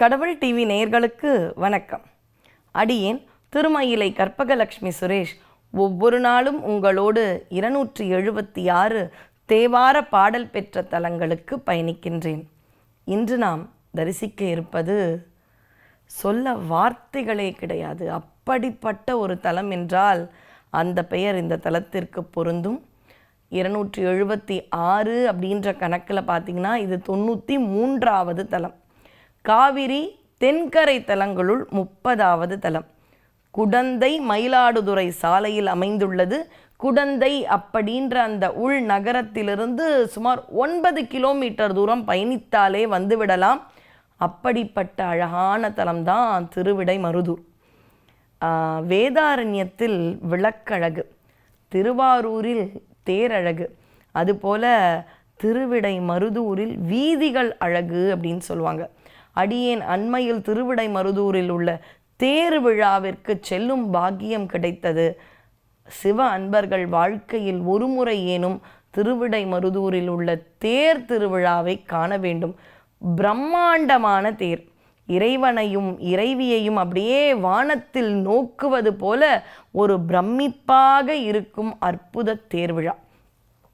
கடவுள் டிவி நேயர்களுக்கு வணக்கம். அடியேன் திருமயிலை கற்பகலக்ஷ்மி சுரேஷ் ஒவ்வொரு நாளும் உங்களோடு இருநூற்றி எழுபத்தி ஆறு தேவார பாடல் பெற்ற தலங்களுக்கு பயணிக்கின்றேன். இன்று நாம் தரிசிக்க இருப்பது சொல்ல வார்த்தைகளே கிடையாது. அப்படிப்பட்ட ஒரு தலம் என்றால் அந்த பெயர் இந்த தலத்திற்கு பொருந்தும். இருநூற்றி எழுபத்தி ஆறு அப்படின்ற கணக்கில் பார்த்தீங்கன்னா இது தொண்ணூற்றி மூன்றாவது தலம். காவிரி தென்கரை தலங்களுள் முப்பதாவது தலம். குடந்தை மயிலாடுதுறை சாலையில் அமைந்துள்ளது. குடந்தை அப்படின்ற அந்த உள் நகரத்திலிருந்து சுமார் ஒன்பது கிலோமீட்டர் தூரம் பயணித்தாலே வந்துவிடலாம். அப்படிப்பட்ட அழகான தலம்தான் திருவிடை மருதூர் வேதாரண்யத்தில் விளக்கழகு திருவாரூரில் தேரழகு அதுபோல திருவிடை மருதூரில் வீதிகள் அழகு அப்படின்னு சொல்லுவாங்க. அடியேன் அண்மையில் திருவிடை மருதூரில் உள்ள தேர் விழாவிற்கு செல்லும் பாக்கியம் கிடைத்தது. சிவ அன்பர்கள் வாழ்க்கையில் ஒருமுறை ஏனும் திருவிடை மருதூரில் உள்ள தேர் திருவிழாவை காண வேண்டும். பிரம்மாண்டமான தேர். இறைவனையும் இறைவியையும் அப்படியே வானத்தில் நோக்குவது போல ஒரு பிரமிப்பாக இருக்கும் அற்புத தேர்விழா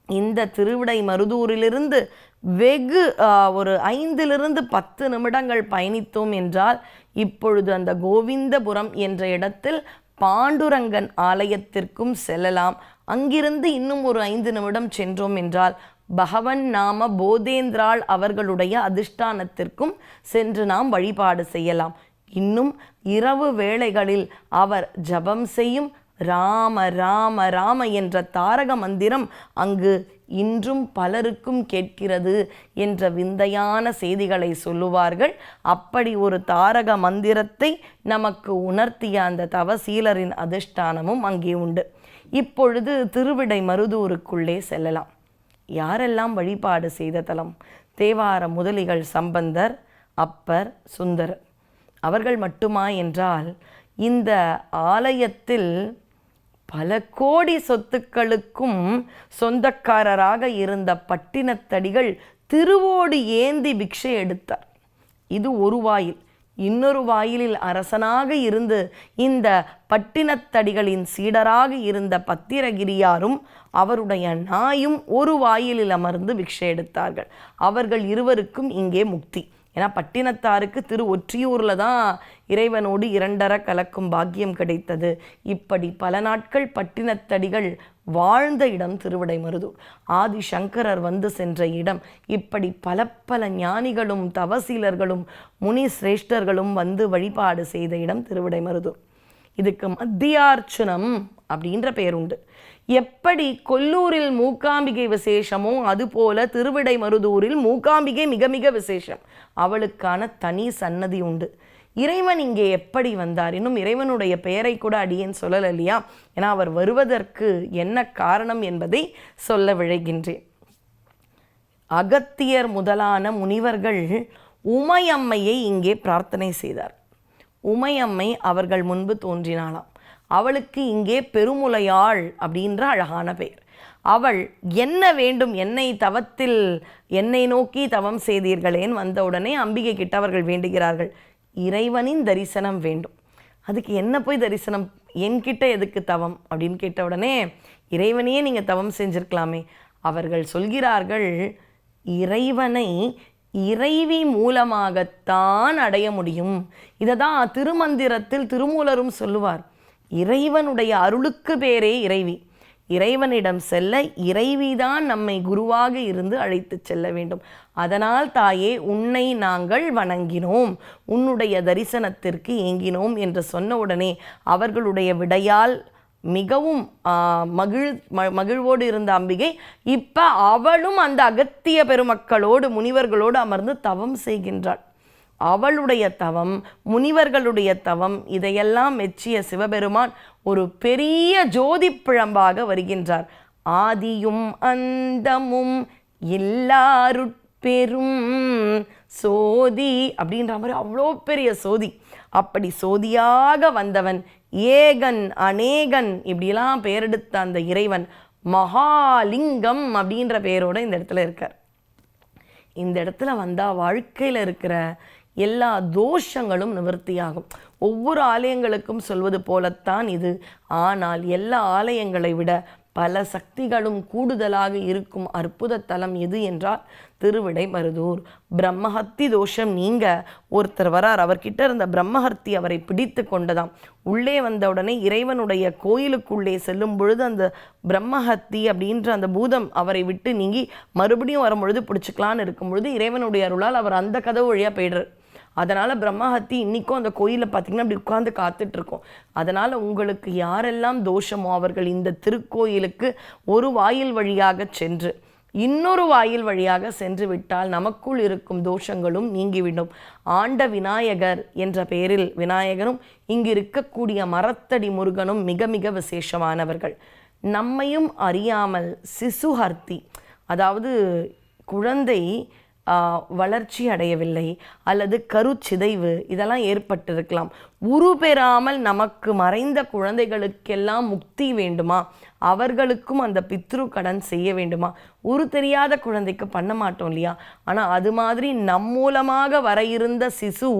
இந்த திருவிடை மருதூரிலிருந்து வெகு ஒரு ஐந்திலிருந்து பத்து நிமிடங்கள் பயணித்தோம் என்றால் இப்பொழுது அந்த கோவிந்தபுரம் என்ற இடத்தில் பாண்டுரங்கன் ஆலயத்திற்கும் செல்லலாம். அங்கிருந்து இன்னும் ஒரு ஐந்து நிமிடம் சென்றோம் என்றால் பகவன் நாம போதேந்திராள் அவர்களுடைய அதிஷ்டானத்திற்கும் சென்று நாம் வழிபாடு செய்யலாம். இன்னும் இரவு வேளைகளில் அவர் ஜபம் செய்யும் ராம ராம ராம என்ற தாரக மந்திரம் அங்கு இன்றும் பலருக்கும் கேட்கிறது என்ற விந்தையான செய்திகளை சொல்லுவார்கள். அப்படி ஒரு தாரக மந்திரத்தை நமக்கு உணர்த்திய அந்த தவசீலரின் அதிஷ்டானமும் அங்கே உண்டு. இப்பொழுது திருவிடை மருதூருக்குள்ளே செல்லலாம். யாரெல்லாம் வழிபாடு செய்த தலம்? தேவார முதலிகள் சம்பந்தர் அப்பர் சுந்தர். அவர்கள் மட்டுமா என்றால் இந்த ஆலயத்தில் பல கோடி சொத்துக்களுக்கும் சொந்தக்காரராக இருந்த பட்டினத்தடிகள் திருவோடு ஏந்தி பிக்ஷை எடுத்தார். இது ஒரு வாயில். இன்னொரு வாயிலில் அரசனாக இருந்து இந்த பட்டினத்தடிகளின் சீடராக இருந்த பத்திரகிரியாரும் அவருடைய நாயும் ஒரு வாயிலில் அமர்ந்து பிக்ஷை எடுத்தார்கள். அவர்கள் இருவருக்கும் இங்கே முக்தி. ஏன்னா பட்டினத்தாருக்கு திரு ஒற்றியூரில் தான் இறைவனோடு இரண்டர கலக்கும் பாக்கியம் கிடைத்தது. இப்படி பல நாட்கள் பட்டினத்தடிகள் வாழ்ந்த இடம் திருவிடைமருதூர். ஆதி சங்கரர் வந்து சென்ற இடம். இப்படி பல பல ஞானிகளும் தவசீலர்களும் முனி சிரேஷ்டர்களும் வந்து வழிபாடு செய்த இடம் திருவிடைமருதூர். இதுக்கு மத்தியார்ச்சனம் அப்படின்ற பெயர் உண்டு. எப்படி கொல்லூரில் மூகாம்பிகை விசேஷமோ அதுபோல திருவிடை மருதூரில் மூகாம்பிகை மிக மிக விசேஷம். அவளுக்கான தனி சன்னதி உண்டு. இறைவன் இங்கே எப்படி வந்தார்? இன்னும் இறைவனுடைய பெயரை கூட அடியேன் சொல்லலை இல்லையா? ஏன்னா அவர் வருவதற்கு என்ன காரணம் என்பதை சொல்ல விழைகின்றேன். அகத்தியர் முதலான முனிவர்கள் உமையம்மையை இங்கே பிரார்த்தனை செய்தார். உமையம்மை அவர்கள் முன்பு தோன்றினாளாம். அவளுக்கு இங்கே பெருமுலையாள் அப்படின்ற அழகான பெயர். அவள் என்ன வேண்டும்? என்னை தவத்தில் என்னை நோக்கி தவம் செய்தீர்களேன்னு வந்தவுடனே அம்பிகை கிட்ட அவர்கள் வேண்டுகிறார்கள் இறைவனின் தரிசனம் வேண்டும். அதுக்கு என்ன போய் தரிசனம்? என்கிட்ட எதுக்கு தவம்? அப்படின்னு கேட்ட உடனே இறைவனையே நீங்கள் தவம் செஞ்சுருக்கலாமே. அவர்கள் சொல்கிறார்கள் இறைவனை இறைவி மூலமாகத்தான் அடைய முடியும். இதை தான் திருமந்திரத்தில் திருமூலரும் சொல்லுவார். இறைவனுடைய அருளுக்கு பேரே இறைவி. இறைவனிடம் செல்ல இறைவிதான் நம்மை குருவாக இருந்து அழைத்து செல்ல வேண்டும். அதனால் தாயே உன்னை நாங்கள் வணங்கினோம். உன்னுடைய தரிசனத்திற்கு ஏங்கினோம் என்று சொன்ன உடனே அவர்களுடைய விடையால் மிகவும் மகிழ் மகிழ்வோடு இருந்த அம்பிகை இப்போ அவளும் அந்த அகத்திய பெருமக்களோடு முனிவர்களோடு அமர்ந்து தவம் செய்கின்றாள். அவளுடைய தவம் முனிவர்களுடைய தவம் இதையெல்லாம் மெச்சிய சிவபெருமான் ஒரு பெரிய ஜோதி பிழம்பாக வருகின்றார். ஆதியும் அந்தமும் எல்லாருட்பெரும் சோதி அப்படின்ற மாதிரி அவ்வளோ பெரிய சோதி. அப்படி சோதியாக வந்தவன் ஏகன் அநேகன் இப்படிலாம் பெயரெடுத்த அந்த இறைவன் மகாலிங்கம் அப்படின்ற பெயரோட இந்த இடத்துல இருக்கார். இந்த இடத்துல வந்தால் வாழ்க்கையில் இருக்கிற எல்லா தோஷங்களும் நிவர்த்தியாகும். ஒவ்வொரு ஆலயங்களுக்கும் சொல்வது போலத்தான் இது. ஆனால் எல்லா ஆலயங்களை விட பல சக்திகளும் கூடுதலாக இருக்கும் அற்புத தலம் எது என்றால் திருவிடை மருதூர். பிரம்மஹத்தி தோஷம் நீங்க. ஒருத்தர் வரார் அவர்கிட்ட இருந்த பிரம்மஹர்த்தி அவரை பிடித்து கொண்டதாம். உள்ளே வந்தவுடனே இறைவனுடைய கோயிலுக்குள்ளே செல்லும் பொழுது அந்த பிரம்மஹத்தி அப்படின்ற அந்த பூதம் அவரை விட்டு நீங்கி மறுபடியும் வரும்பொழுது பிடிச்சிக்கலான்னு இருக்கும் பொழுது இறைவனுடைய அருளால் அவர் அந்த கதவு வழியாக போயிடுறார். அதனால் பிரம்மஹத்தி இன்றைக்கும் அந்த கோயிலில் பார்த்தீங்கன்னா அப்படி உட்காந்து காத்துட்ருக்கோம். அதனால் உங்களுக்கு யாரெல்லாம் தோஷமோ அவர்கள் இந்த திருக்கோயிலுக்கு ஒரு வாயில் வழியாக சென்று இன்னொரு வாயில் வழியாக சென்று விட்டால் நமக்குள் இருக்கும் தோஷங்களும் நீங்கிவிடும். ஆண்ட விநாயகர் என்ற பெயரில் விநாயகரும் இங்கு இருக்கக்கூடிய மரத்தடி முருகனும் மிக மிக விசேஷமானவர்கள். நம்மையும் அறியாமல் சிசுஹர்த்தி அதாவது குழந்தை வளர்ச்சி அடையவில்லை அல்லது கருச்சிதைவு இதெல்லாம் ஏற்பட்டிருக்கலாம். உரு பெறாமல் நமக்கு மறைந்த குழந்தைகளுக்கெல்லாம் முக்தி வேண்டுமா? அவர்களுக்கும் அந்த பித்ரு கடன் செய்ய வேண்டுமா? உரு தெரியாத குழந்தைக்கு பண்ண மாட்டோம் இல்லையா? ஆனால் அது மாதிரி நம் மூலமாக வர இருந்த சிசு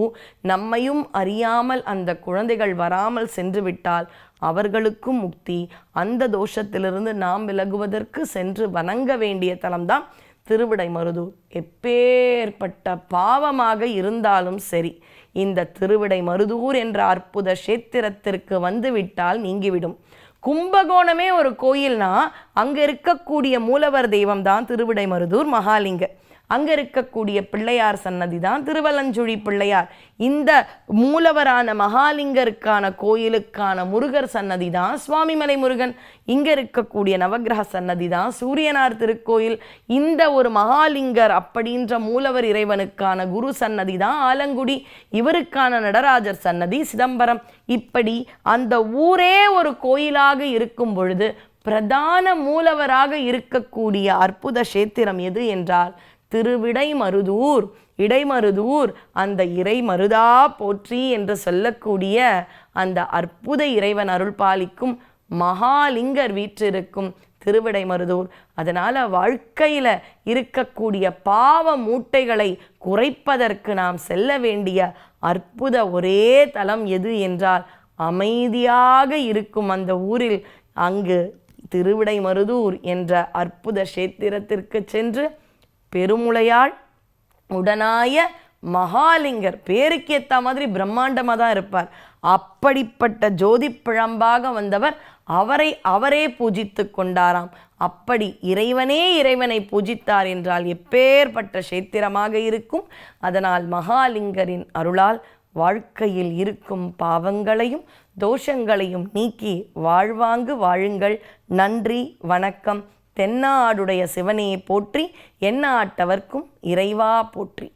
நம்மையும் அறியாமல் அந்த குழந்தைகள் வராமல் சென்று விட்டால் அவர்களுக்கும் முக்தி. அந்த தோஷத்திலிருந்து நாம் விலகுவதற்கு சென்று வணங்க வேண்டிய தலம்தான் திருவிடை மருதூர் எப்பேற்பட்ட பாவமாக இருந்தாலும் சரி இந்த திருவிடை மருதூர் என்ற அற்புத கஷேத்திரத்திற்கு வந்துவிட்டால் நீங்கிவிடும். கும்பகோணமே ஒரு கோயில்னா அங்கே இருக்கக்கூடிய மூலவர் தெய்வம் தான் திருவிடை மருதூர் மகாலிங்க. அங்கே இருக்கக்கூடிய பிள்ளையார் சன்னதி தான் திருவலஞ்சுழி பிள்ளையார். இந்த மூலவரான மகாலிங்கருக்கான கோயிலுக்கான முருகர் சன்னதி தான் சுவாமிமலை முருகன். இங்கே இருக்கக்கூடிய நவக்கிரக சன்னதி தான் சூரியனார் திருக்கோயில். இந்த ஒரு மகாலிங்கர் அப்படின்ற மூலவர் இறைவனுக்கான குரு சன்னதி தான் ஆலங்குடி. இவருக்கான நடராஜர் சன்னதி சிதம்பரம். இப்படி அந்த ஊரே ஒரு கோயிலாக இருக்கும் பொழுது பிரதான மூலவராக இருக்கக்கூடிய அற்புத கஷேத்திரம் எது என்றால் திருவிடை மருதூர் இடைமருதூர் அந்த இறை மருதா போற்றி என்று சொல்லக்கூடிய அந்த அற்புத இறைவன் அருள் பாலிக்கும் மகாலிங்கர் வீற்றிருக்கும் திருவிடை மருதூர் அதனால் வாழ்க்கையில் இருக்கக்கூடிய பாவ மூட்டைகளை குறைப்பதற்கு நாம் செல்ல வேண்டிய அற்புத ஒரே தலம் எது என்றால் அமைதியாக இருக்கும் அந்த ஊரில் அங்கு திருவிடை மருதூர் என்ற அற்புத கஷேத்திரத்திற்கு சென்று பெருமுளையாள் உடனாய மகாலிங்கர். பேருக்கு ஏற்ற மாதிரி பிரம்மாண்டமாக தான் இருப்பார். அப்படிப்பட்ட ஜோதி பிழம்பாக வந்தவர் அவரை அவரே பூஜித்து கொண்டாராம். அப்படி இறைவனே இறைவனை பூஜித்தார் என்றால் எப்பேற்பட்ட சேத்திரமாக இருக்கும். அதனால் மகாலிங்கரின் அருளால் வாழ்க்கையில் இருக்கும் பாவங்களையும் தோஷங்களையும் நீக்கி வாழ்வாங்கு வாழுங்கள். நன்றி வணக்கம். தென்னாடுடைய சிவனையை போற்றி எண்ணாட்டவர்க்கும் இறைவா போற்றி.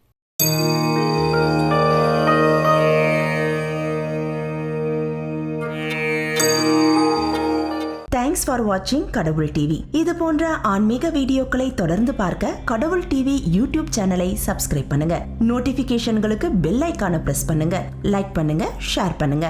தேங்க்ஸ் ஃபார் வாட்சிங் கடவுள் டிவி இது போன்ற ஆன்மீக வீடியோக்களை தொடர்ந்து பார்க்க கடவுள் டிவி யூடியூப் சேனலை சப்ஸ்கிரைப் பண்ணுங்க. நோட்டிபிகேஷன்களுக்கு பெல் ஐக்கான பிரஸ் பண்ணுங்க. லைக் பண்ணுங்க ஷேர் பண்ணுங்க.